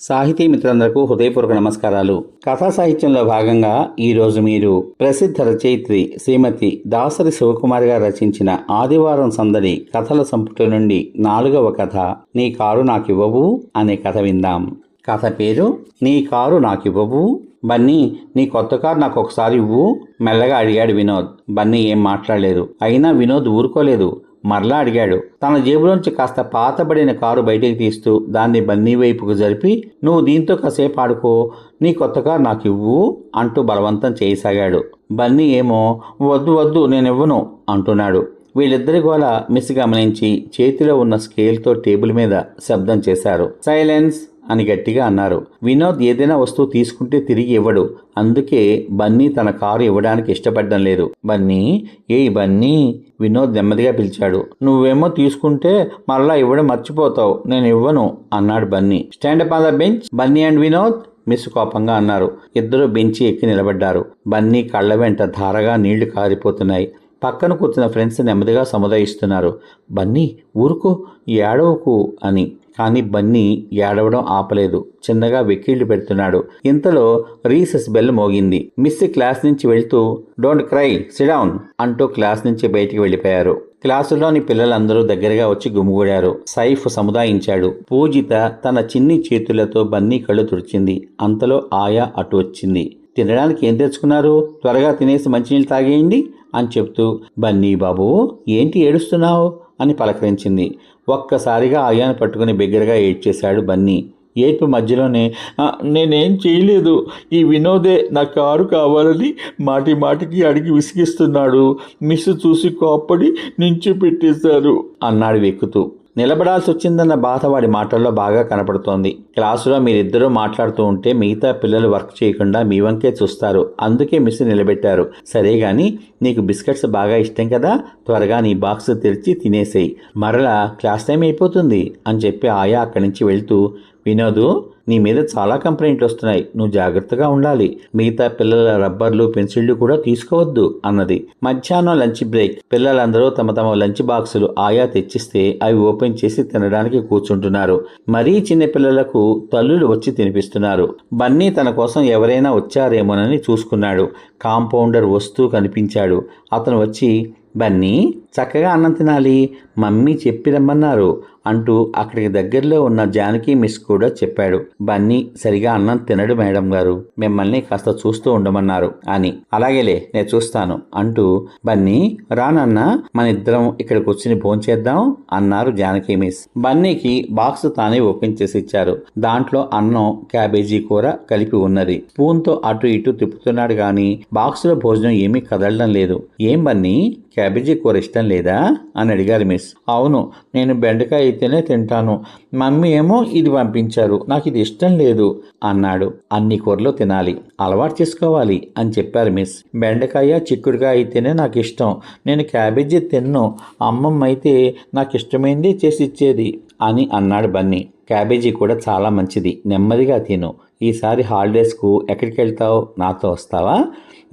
సాహితీ మిత్రులందరకు హృదయపూర్వక నమస్కారాలు. కథా సాహిత్యంలో భాగంగా ఈరోజు మీరు ప్రసిద్ధ రచయిత్రి శ్రీమతి దాసరి శివకుమార్ గారు రచించిన ఆదివారం సందడి కథల సంపుటి నుండి నాలుగవ కథ నీ కారు నాకివ్వవు అనే కథ విందాం. కథ పేరు నీ కారు నాకివ్వవు బన్నీ నీ కొత్త కారు నాకు ఒకసారి ఇవ్వు. మెల్లగా అడిగాడు వినోద్. బన్నీ ఏం మాట్లాడలేదు. అయినా వినోద్ ఊరుకోలేదు. మరలా అడిగాడు. తన జేబులోంచి కాస్త పాతబడిన కారు బయటికి తీస్తూ దాన్ని బన్నీ వైపుకు జరిపి నువ్వు దీంతో కాసేపు ఆడుకో నీ కొత్త కారు నాకు ఇవ్వు అంటూ బలవంతం చేయసాగాడు. బన్నీ ఏమో వద్దు వద్దు నేను ఇవ్వను అంటున్నాడు. వీళ్ళిద్దరి గోల మిస్ గమనించి చేతిలో ఉన్న స్కేల్తో టేబుల్ మీద శబ్దం చేశారు. సైలెన్స్ అని గట్టిగా అన్నారు. వినోద్ ఏదైనా వస్తువు తీసుకుంటే తిరిగి ఇవ్వడు. అందుకే బన్నీ తన కారు ఇవ్వడానికి ఇష్టపడడం లేదు. బన్నీ ఏ బన్నీ వినోద్ నెమ్మదిగా పిలిచాడు. నువ్వేమో తీసుకుంటే మరలా ఇవ్వడం మర్చిపోతావు. నేను ఇవ్వను అన్నాడు Bunny. Stand up on the bench Bunny and Vinod? Miss కోపంగా అన్నారు. ఇద్దరు బెంచి ఎక్కి నిలబడ్డారు. బన్నీ కళ్ళ వెంట ధారగా నీళ్ళు కారిపోతున్నాయి. పక్కన కూర్చున్న ఫ్రెండ్స్ నెమ్మదిగా సముదాయిస్తున్నారు. బన్నీ ఊరుకో ఏడవకు అని. కానీ బన్నీ ఏడవడం ఆపలేదు. చిన్నగా వెక్కిళ్ళు పెడుతున్నాడు. ఇంతలో రీసెస్ బెల్ మోగింది. మిస్ క్లాస్ నుంచి వెళ్తూ డోంట్ క్రై సిడౌన్ అంటూ క్లాస్ నుంచి బయటికి వెళ్ళిపోయారు. క్లాసులోని పిల్లలందరూ దగ్గరగా వచ్చి గుమిగూడారు. సైఫ్ సముదాయించాడు. పూజిత తన చిన్ని చేతులతో బన్నీ కళ్ళు తుడిచింది. అంతలో ఆయా అటు వచ్చింది. తినడానికి ఏం తెచ్చుకున్నారు? త్వరగా తినేసి మంచినీళ్ళు తాగేయండి అని చెప్తూ బన్నీ బాబు ఏంటి ఏడుస్తున్నావు? అని పలకరించింది. ఒక్కసారిగా ఆయాను పట్టుకుని బిగ్గరగా ఏడ్చేశాడు బన్నీ. ఏడ్పు మధ్యలోనే నేనేం చేయలేదు. ఈ వినోదే నా కారు కావాలని మాటి మాటికి అడిగి విసిగిస్తున్నాడు. మిస్ చూసి కోప్పడి నించి పెట్టేశారు అన్నాడు వెక్కుతూ. నిలబడాల్సి వచ్చిందన్న బాధ వాడి మాటల్లో బాగా కనపడుతోంది. క్లాసులో మీరిద్దరూ మాట్లాడుతూ ఉంటే మిగతా పిల్లలు వర్క్ చేయకుండా మీ వంకే చూస్తారు. అందుకే మిస్ నిలబెట్టారు. సరే గాని నీకు బిస్కెట్స్ బాగా ఇష్టం కదా? త్వరగా నీ బాక్స్ తెరిచి తినేసేయి. మరలా క్లాస్ టైం అయిపోతుంది అని చెప్పి ఆయా అక్కడి నుంచి వెళ్తూ వినోదు నీ మీద చాలా కంప్లైంట్లు వస్తున్నాయి. నువ్వు జాగ్రత్తగా ఉండాలి. మిగతా పిల్లల రబ్బర్లు పెన్సిళ్ళు కూడా తీసుకోవద్దు అన్నది. మధ్యాహ్నం లంచ్ బ్రేక్. పిల్లలందరూ తమ తమ లంచ్ బాక్సులు ఆయా తెచ్చిస్తే అవి ఓపెన్ చేసి తినడానికి కూర్చుంటున్నారు. మరీ చిన్న పిల్లలకు తల్లులు వచ్చి తినిపిస్తున్నారు. బన్నీ తన కోసం ఎవరైనా వచ్చారేమోనని చూసుకున్నాడు. కాంపౌండర్ వస్తూ కనిపించాడు. అతను వచ్చి బన్నీ చక్కగా అన్నం తినాలి. మమ్మీ చెప్పి రమ్మన్నారు అంటూ అక్కడికి దగ్గరలో ఉన్న జానకి మిస్ కూడా చెప్పాడు. బన్నీ సరిగా అన్నం తినడు మేడం గారు. మిమ్మల్ని కాస్త చూస్తూ ఉండమన్నారు. అని. అలాగేలే నేను చూస్తాను అంటూ బన్నీ రానన్నా మన ఇద్దరం ఇక్కడ కూర్చుని భోంచేద్దాం అన్నారు జానకి మిస్. బన్నీకి బాక్స్ తానే ఓపెన్ చేసి ఇచ్చారు. దాంట్లో అన్నం క్యాబేజీ కూర కలిపి ఉన్నది. స్పూన్తో అటు ఇటు తిప్పుతున్నాడు గాని బాక్సులో భోజనం ఏమీ కదలడం లేదు. ఏం బన్నీ? క్యాబేజీ కూర ఇష్టం లేదా? అని అడిగారు మిస్. అవును నేను బెండకాయ అయితేనే తింటాను. మమ్మీ ఏమో ఇది పంపించారు నాకు ఇది ఇష్టం లేదు అన్నాడు. అన్ని కూరలు తినాలి అలవాటు చేసుకోవాలి అని చెప్పారు మిస్. బెండకాయ చిక్కుడుకాయ అయితేనే నాకు ఇష్టం. నేను క్యాబేజీ తిన్ను అమ్మమ్మ అయితే నాకు ఇష్టమైంది చేసి ఇచ్చేది అని అన్నాడు బన్నీ. క్యాబేజీ కూడా చాలా మంచిది నెమ్మదిగా తిను. ఈసారి హాలిడేస్కు ఎక్కడికి వెళ్తావు? నాతో వస్తావా?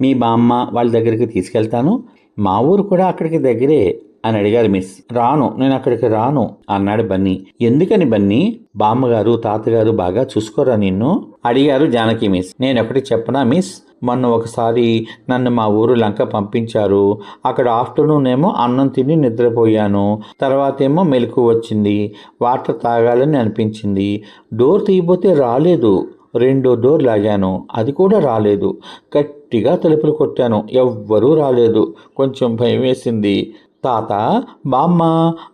మీ బామ్మ వాళ్ళ దగ్గరికి తీసుకెళ్తాను. మా ఊరు కూడా అక్కడికి దగ్గరే అని అడిగారు మిస్. రాను నేను అక్కడికి రాను అన్నాడు బన్నీ. ఎందుకని బన్నీ? బామ్మగారు తాతగారు బాగా చూసుకోరా నిన్ను? అడిగారు జానకి మిస్. నేను ఒకటి చెప్పనా మిస్? మొన్న ఒకసారి నన్ను మా ఊరు లంక పంపించారు. అక్కడ ఆఫ్టర్నూన్ ఏమో అన్నం తిని నిద్రపోయాను. తర్వాత ఏమో మెలకు వచ్చింది. వాటర్ తాగాలని అనిపించింది. డోర్ తీయబోతే రాలేదు. రెండో డోర్ లాగాను. అది కూడా రాలేదు. కట్ గట్టిగా తలుపులు కొట్టాను. ఎవ్వరూ రాలేదు. కొంచెం భయం వేసింది. తాత బామ్మ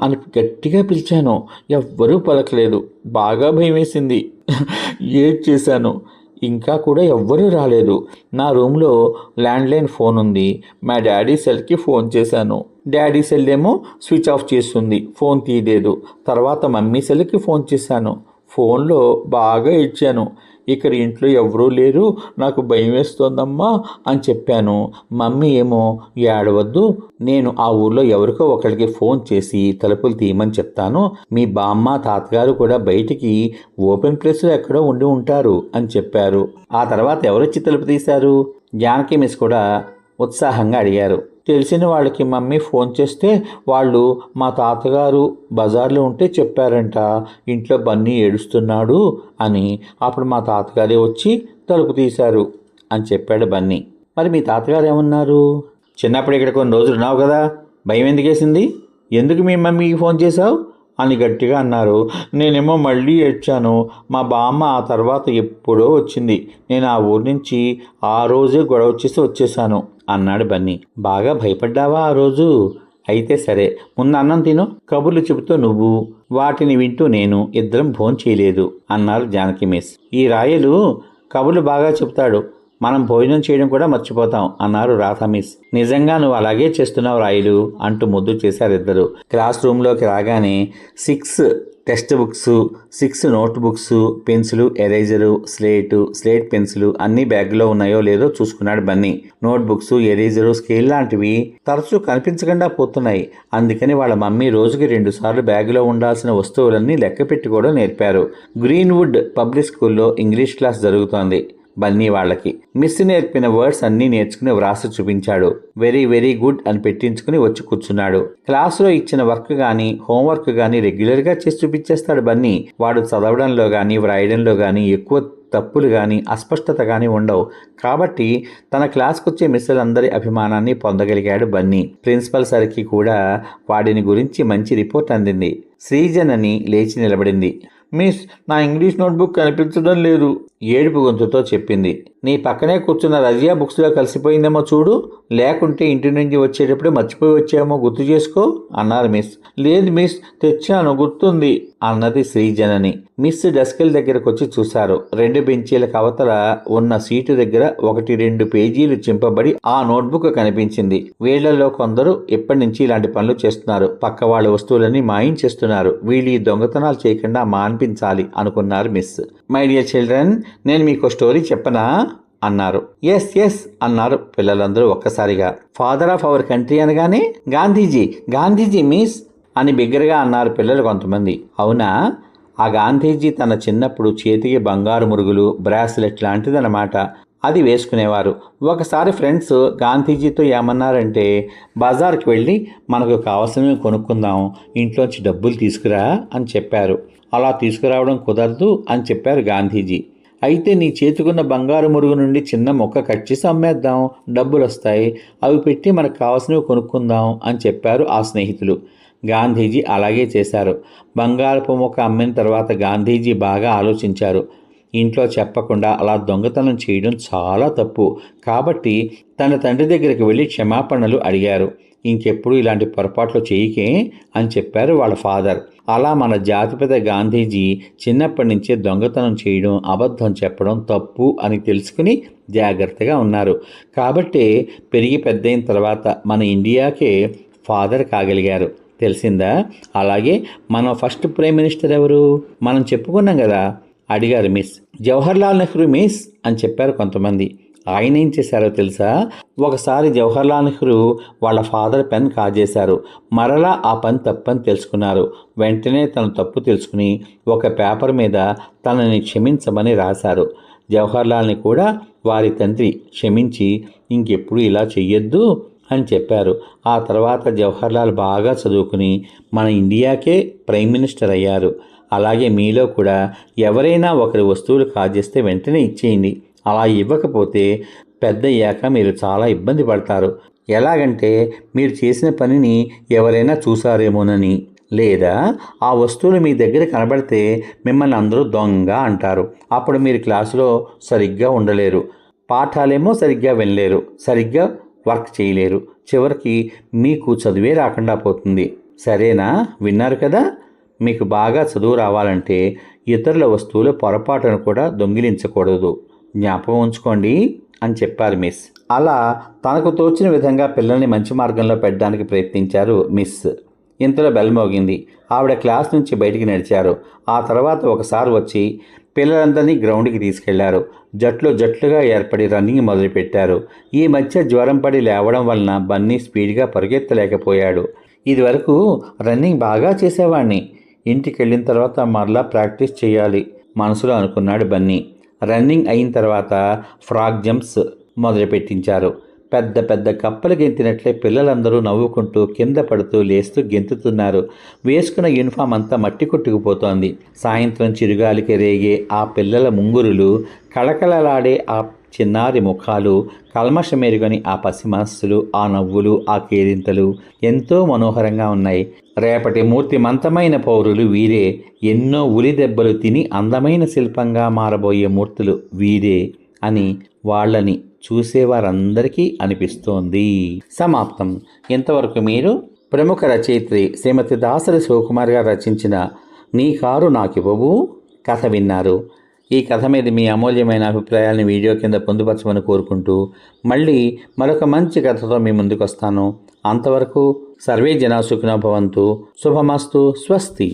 అని గట్టిగా పిలిచాను. ఎవ్వరూ పలకలేదు. బాగా భయం వేసింది. ఏడ్ చేశాను. ఇంకా కూడా ఎవ్వరూ రాలేదు. నా రూమ్లో ల్యాండ్లైన్ ఫోన్ ఉంది. మా డాడీ సెల్కి ఫోన్ చేశాను. డాడీ సెల్ ఏమో స్విచ్ ఆఫ్ చేస్తుంది. ఫోన్ తీయలేదు. తర్వాత మమ్మీ సెల్కి ఫోన్ చేశాను. ఫోన్లో బాగా ఇచ్చాను ఇక్కడ ఇంట్లో ఎవరూ లేరు. నాకు భయం వేస్తోందమ్మా అని చెప్పాను. మమ్మీ ఏమో ఏడవద్దు. నేను ఆ ఊర్లో ఎవరికో ఒకరికి ఫోన్ చేసి తలుపులు తీయమని చెప్తాను. మీ బామ్మ తాతగారు కూడా బయటికి ఓపెన్ ప్లేస్లో ఎక్కడో ఉండి ఉంటారు అని చెప్పారు. ఆ తర్వాత ఎవరొచ్చి తలుపు తీశారు? జానకి మిస్ కూడా ఉత్సాహంగా అడిగారు. తెలిసిన వాళ్ళకి మమ్మీ ఫోన్ చేస్తే వాళ్ళు మా తాతగారు బజార్లో ఉంటే చెప్పారంట ఇంట్లో బన్నీ ఏడుస్తున్నాడు అని. అప్పుడు మా తాతగారే వచ్చి తలుపు తీశారు అని చెప్పాడు బన్నీ. మరి మీ తాతగారు ఏమన్నారు? చిన్నప్పుడు ఇక్కడ కొన్ని రోజులు ఉన్నావు కదా భయం ఎందుకేసింది? ఎందుకు మీ మమ్మీకి ఫోన్ చేశావు? అని గట్టిగా అన్నారు. నేనేమో మళ్ళీ ఏడ్చాను. మా బామ్మ ఆ తర్వాత ఎప్పుడో వచ్చింది. నేను ఆ ఊరి నుంచి ఆ రోజే గొడవ వచ్చేసి వచ్చేసాను. అన్నాడు బన్నీ. బాగా భయపడ్డావా ఆ రోజు? అయితే సరే ముందు అన్నం తిను కబుర్లు చెబుతూ నువ్వు. వాటిని వింటూ నేను ఇద్దరం భోంచేయలేదు అన్నారు జానకి మిస్. ఈ రాయలు కబుర్లు బాగా చెప్తాడు మనం భోజనం చేయడం కూడా మర్చిపోతాం అన్నారు రాథమిస్. నిజంగా నువ్వు అలాగే చేస్తున్నావు రాయులు అంటూ ముద్దు చేశారు ఇద్దరు. క్లాస్ రూమ్లోకి రాగానే six text books six note books pencil eraser slate slate pencil అన్ని బ్యాగ్లో ఉన్నాయో లేదో చూసుకున్నాడు Bunny. Note books eraser scale లాంటివి తరచూ కనిపించకుండా పోతున్నాయి. అందుకని వాళ్ళ మమ్మీ రోజుకి రెండు సార్లు బ్యాగులో ఉండాల్సిన వస్తువులన్నీ లెక్క పెట్టుకోవడం నేర్పారు. గ్రీన్వుడ్ పబ్లిక్ స్కూల్లో ఇంగ్లీష్ క్లాస్ జరుగుతోంది. బన్నీ వాళ్ళకి. మిస్ నేర్పిన వర్డ్స్ అన్నీ నేర్చుకుని వ్రాసి చూపించాడు. వెరీ వెరీ గుడ్ అని పెట్టించుకుని వచ్చి కూర్చున్నాడు. క్లాసులో ఇచ్చిన వర్క్ కానీ హోంవర్క్ కానీ రెగ్యులర్గా చేసి చూపించేస్తాడు బన్నీ. వాడు చదవడంలో కానీ వ్రాయడంలో కానీ ఎక్కువ తప్పులు కానీ అస్పష్టత కానీ ఉండవు. కాబట్టి తన క్లాస్కి వచ్చే మిస్సులందరి అభిమానాన్ని పొందగలిగాడు బన్నీ. ప్రిన్సిపల్ సర్కి కూడా వాడిని గురించి మంచి రిపోర్ట్ అందింది. శ్రీజనని అని లేచి నిలబడింది. మిస్ నా ఇంగ్లీష్ నోట్బుక్ కనిపించడం లేదు. ఏడుపు గొంతుతో చెప్పింది. నీ పక్కనే కూర్చున్న రజియా బుక్స్లో కలిసిపోయిందేమో చూడు. లేకుంటే ఇంటి నుంచి వచ్చేటప్పుడు మర్చిపోయి వచ్చామో గుర్తు చేసుకో అన్నారు మిస్. లేదు మిస్ తెచ్చాను గుర్తుంది అన్నది శ్రీజనని. మిస్ డెస్కెల్ దగ్గరకు వచ్చి చూశారు. రెండు బెంచీల కవతల ఉన్న సీటు దగ్గర ఒకటి రెండు పేజీలు చింపబడి ఆ నోట్బుక్ కనిపించింది. వీళ్ళలో కొందరు ఎప్పటి నుంచి ఇలాంటి పనులు చేస్తున్నారు. పక్క వాళ్ళ వస్తువులన్నీ మాయించేస్తున్నారు వీళ్ళు ఈ దొంగతనాలు చేయకుండా మాన్పించాలి అనుకున్నారు మిస్. మై డియర్ చిల్డ్రన్ నేను మీకు స్టోరీ చెప్పనా? అన్నారు. ఎస్ ఎస్ అన్నారు పిల్లలందరూ ఒక్కసారిగా. ఫాదర్ ఆఫ్ అవర్ కంట్రీ అనగానే గాంధీజీ. గాంధీజీ మీస్ అని బిగ్గరగా అన్నారు పిల్లలు కొంతమంది. అవునా? ఆ గాంధీజీ తన చిన్నప్పుడు చేతికి బంగారు మురుగులు బ్రాస్లెట్ లాంటిదన్నమాట. అది వేసుకునేవారు. ఒకసారి ఫ్రెండ్స్ గాంధీజీతో ఏమన్నారంటే బజార్కి వెళ్ళి మనకు కావాల్సినవి కొనుక్కుందాం. ఇంట్లోంచి డబ్బులు తీసుకురా అని చెప్పారు. అలా తీసుకురావడం కుదరదు అని చెప్పారు గాంధీజీ. అయితే నీ చేతికున్న బంగారు మురుగు నుండి చిన్న మొక్క కట్ చేసి అమ్మేద్దాం డబ్బులు వస్తాయి అవి పెట్టి మనకు కావాల్సినవి కొనుక్కుందాం అని చెప్పారు ఆ స్నేహితులు. గాంధీజీ అలాగే చేశారు. బంగారపు మొక్క అమ్మిన తర్వాత గాంధీజీ బాగా ఆలోచించారు. ఇంట్లో చెప్పకుండా అలా దొంగతనం చేయడం చాలా తప్పు. కాబట్టి తన తండ్రి దగ్గరికి వెళ్ళి క్షమాపణలు అడిగారు. ఇంకెప్పుడు ఇలాంటి పొరపాట్లు చేయకే అని చెప్పారు వాళ్ళ ఫాదర్. అలా మన జాతిపిత గాంధీజీ చిన్నప్పటి నుంచే దొంగతనం చేయడం అబద్ధం చెప్పడం తప్పు అని తెలుసుకుని జాగ్రత్తగా ఉన్నారు. కాబట్టే పెరిగి పెద్దయిన తర్వాత మన ఇండియాకే ఫాదర్ కాగలిగారు. తెలిసిందా? అలాగే మన ఫస్ట్ ప్రైమ్ మినిస్టర్ ఎవరు? మనం చెప్పుకున్నాం కదా అడిగారు మిస్. జవహర్లాల్ నెహ్రూ మిస్ అని చెప్పారు కొంతమంది. ఆయన ఏం చేశారో తెలుసా? ఒకసారి జవహర్లాల్ నెహ్రూ వాళ్ళ ఫాదర్ పెన్ కాజేశారు. మరలా ఆ పని తప్పని తెలుసుకున్నారు. వెంటనే తన తప్పు తెలుసుకుని ఒక పేపర్ మీద తనని క్షమించమని రాశారు. జవహర్లాల్ని కూడా వారి తండ్రి క్షమించి ఇంకెప్పుడు ఇలా చెయ్యొద్దు అని చెప్పారు. ఆ తర్వాత జవహర్లాల్ బాగా చదువుకుని మన ఇండియాకే ప్రైమ్ మినిస్టర్ అయ్యారు. అలాగే మీలో కూడా ఎవరైనా ఒకరి వస్తువులు కాజేస్తే వెంటనే ఇచ్చేయండి. అలా ఇవ్వకపోతే పెద్దయ్యాక మీరు చాలా ఇబ్బంది పడతారు. ఎలాగంటే మీరు చేసిన పనిని ఎవరైనా చూసారేమోనని. లేదా ఆ వస్తువులు మీ దగ్గర కనబడితే మిమ్మల్ని అందరూ దొంగ అంటారు. అప్పుడు మీరు క్లాసులో సరిగ్గా ఉండలేరు. పాఠాలేమో సరిగ్గా వినలేరు. సరిగ్గా వర్క్ చేయలేరు. చివరికి మీకు చదివే రాకుండా పోతుంది. సరేనా? విన్నారు కదా? మీకు బాగా చదువు రావాలంటే ఇతరుల వస్తువుల పొరపాటును కూడా దొంగిలించకూడదు. జ్ఞాపకం ఉంచుకోండి అని చెప్పారు మిస్. అలా తనకు తోచిన విధంగా పిల్లల్ని మంచి మార్గంలో పెట్టడానికి ప్రయత్నించారు మిస్. ఇంతలో బెల్ మోగింది. ఆవిడ క్లాస్ నుంచి బయటికి నడిచారు. ఆ తర్వాత ఒకసారి వచ్చి పిల్లలందరినీ గ్రౌండ్కి తీసుకెళ్ళారు. జట్లు జట్లుగా ఏర్పడి రన్నింగ్ మొదలుపెట్టారు. ఈ మధ్య జ్వరం పడి లేవడం వలన బన్నీ స్పీడ్గా పరిగెత్తలేకపోయాడు. ఇదివరకు రన్నింగ్ బాగా చేసేవాడిని ఇంటికి వెళ్ళిన తర్వాత మరలా ప్రాక్టీస్ చేయాలి మనసులో అనుకున్నాడు బన్నీ. రన్నింగ్ అయిన తర్వాత ఫ్రాగ్ జంప్స్ మొదలుపెట్టించారు. పెద్ద పెద్ద కప్పలు గెంతినట్లే పిల్లలందరూ నవ్వుకుంటూ కింద పడుతూ లేస్తూ గెంతుతున్నారు. వేసుకున్న యూనిఫామ్ అంతా మట్టి కొట్టుకుపోతోంది. సాయంత్రం చిరుగాలికి రేగే ఆ పిల్లల ముంగురులు కళకళలాడే ఆ చిన్నారి ముఖాలు కల్మషమెరుగని ఆ పసిమనస్సులు ఆ నవ్వులు ఆ కేరింతలు ఎంతో మనోహరంగా ఉన్నాయి. రేపటి మూర్తిమంతమైన పౌరులు వీరే. ఎన్నో ఉలి దెబ్బలు తిని అందమైన శిల్పంగా మారబోయే మూర్తులు వీరే అని వాళ్ళని చూసేవారందరికీ అనిపిస్తోంది. సమాప్తం. ఇంతవరకు మీరు ప్రముఖ రచయిత్రి శ్రీమతి దాసరి శివకుమార్ గారు రచించిన నీ కారు నాకివ్వవు కథ విన్నారు. ఈ కథ మీద మీ అమూల్యమైన అభిప్రాయాలను వీడియో కింద పొందుపరచమని కోరుకుంటూ మళ్ళీ మరొక మంచి కథతో మీ ముందుకు వస్తాను అంతవరకు సర్వే జనా సుఖినోభవంతు శుభమస్తు. స్వస్తి.